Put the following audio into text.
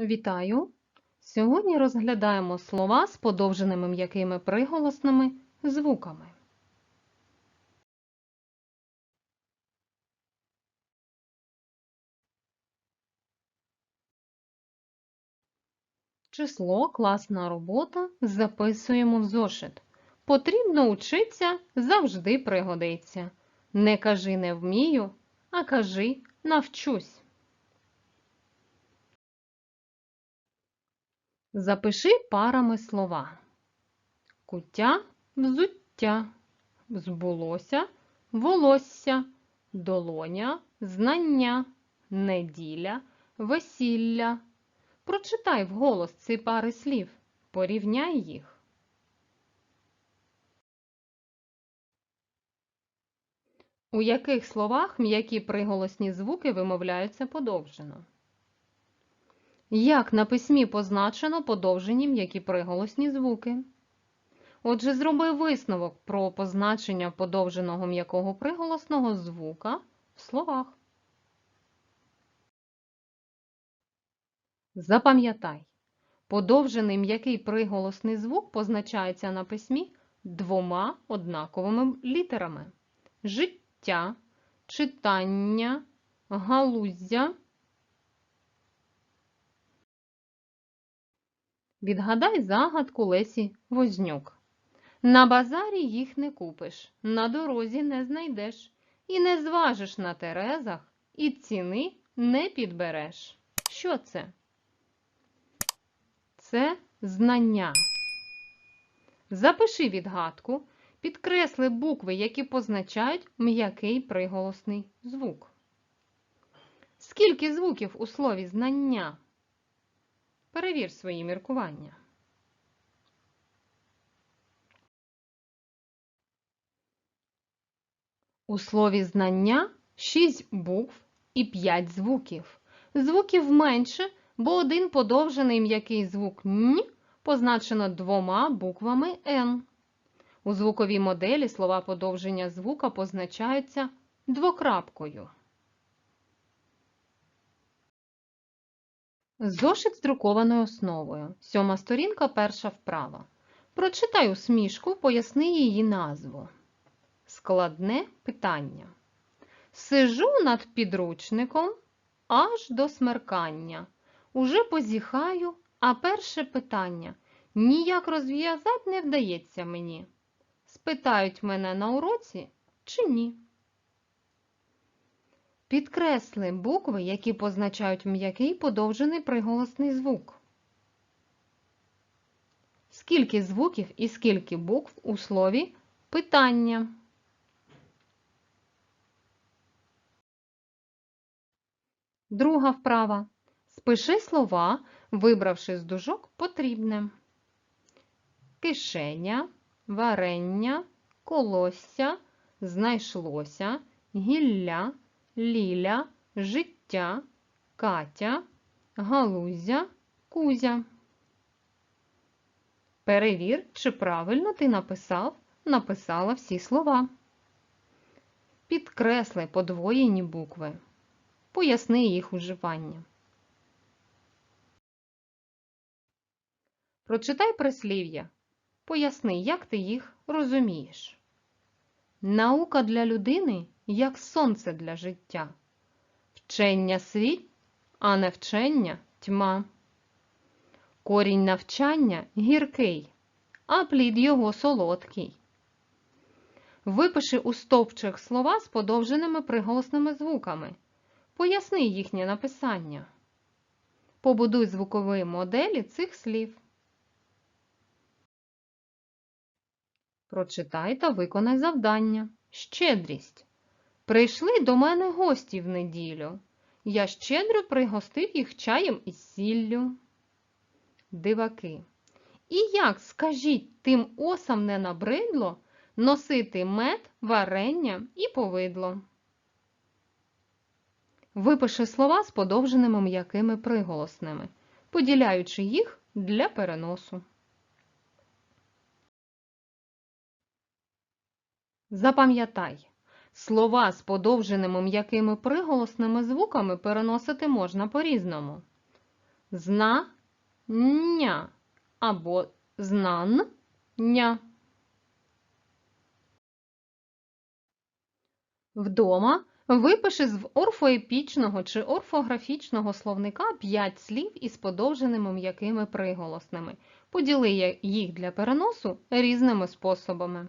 Вітаю! Сьогодні розглядаємо слова з подовженими м'якими приголосними звуками. Число класна робота записуємо в зошит. Потрібно учиться завжди пригодиться. Не кажи не вмію, а кажи навчусь. Запиши парами слова. Куття, взуття, збулося, волосся, долоня, знання, неділя, весілля. Прочитай вголос ці пари слів, порівняй їх. У яких словах м'які приголосні звуки вимовляються подовжено? Як на письмі позначено подовжені м'які приголосні звуки? Отже, зроби висновок про позначення подовженого м'якого приголосного звука в словах. Запам'ятай, подовжений м'який приголосний звук позначається на письмі двома однаковими літерами: життя, читання, галуздя. Відгадай загадку Лесі Вознюк. На базарі їх не купиш, на дорозі не знайдеш, і не зважиш на терезах, і ціни не підбереш. Що це? Це знання. Запиши відгадку, підкресли букви, які позначають м'який приголосний звук. Скільки звуків у слові знання? Перевір свої міркування. У слові знання 6 букв і 5 звуків. Звуків менше, бо один подовжений м'який звук «н» позначено двома буквами «н». У звуковій моделі слова подовження звука позначаються двокрапкою. Зошит з друкованою основою. Сьома сторінка, перша вправа. Прочитай усмішку, поясни її назву. Складне питання. Сижу над підручником аж до смеркання. Уже позіхаю, а перше питання ніяк розв'язати не вдається мені. Спитають мене на уроці чи ні. Підкресли букви, які позначають м'який подовжений приголосний звук. Скільки звуків і скільки букв у слові питання? Друга вправа. Спиши слова, вибравши з дужок потрібне. Кишеня, варення, колосся, знайшлося, гілля, Ліля, життя, Катя, Галузя, Кузя. Перевір, чи правильно ти написав, написала всі слова. Підкресли подвоєні букви. Поясни їх уживання. Прочитай прислів'я. Поясни, як ти їх розумієш. Наука для людини як сонце для життя. Вчення світ, а не вчення тьма. Корінь навчання гіркий, а плід його солодкий. Випиши у стовпчих слова з подовженими приголосними звуками. Поясни їхнє написання. Побудуй звукові моделі цих слів. Прочитай та виконай завдання. Щедрість. Прийшли до мене гості в неділю. Я щедро пригостив їх чаєм із сіллю. Диваки. І як, скажіть, тим осам не набридло носити мед, варення і повидло? Випиши слова з подовженими м'якими приголосними, поділяючи їх для переносу. Запам'ятай. Слова з подовженими м'якими приголосними звуками переносити можна по-різному. Зна-ня або знан-ня. Вдома випиши з орфоепічного чи орфографічного словника 5 слів із подовженими м'якими приголосними. Поділи їх для переносу різними способами.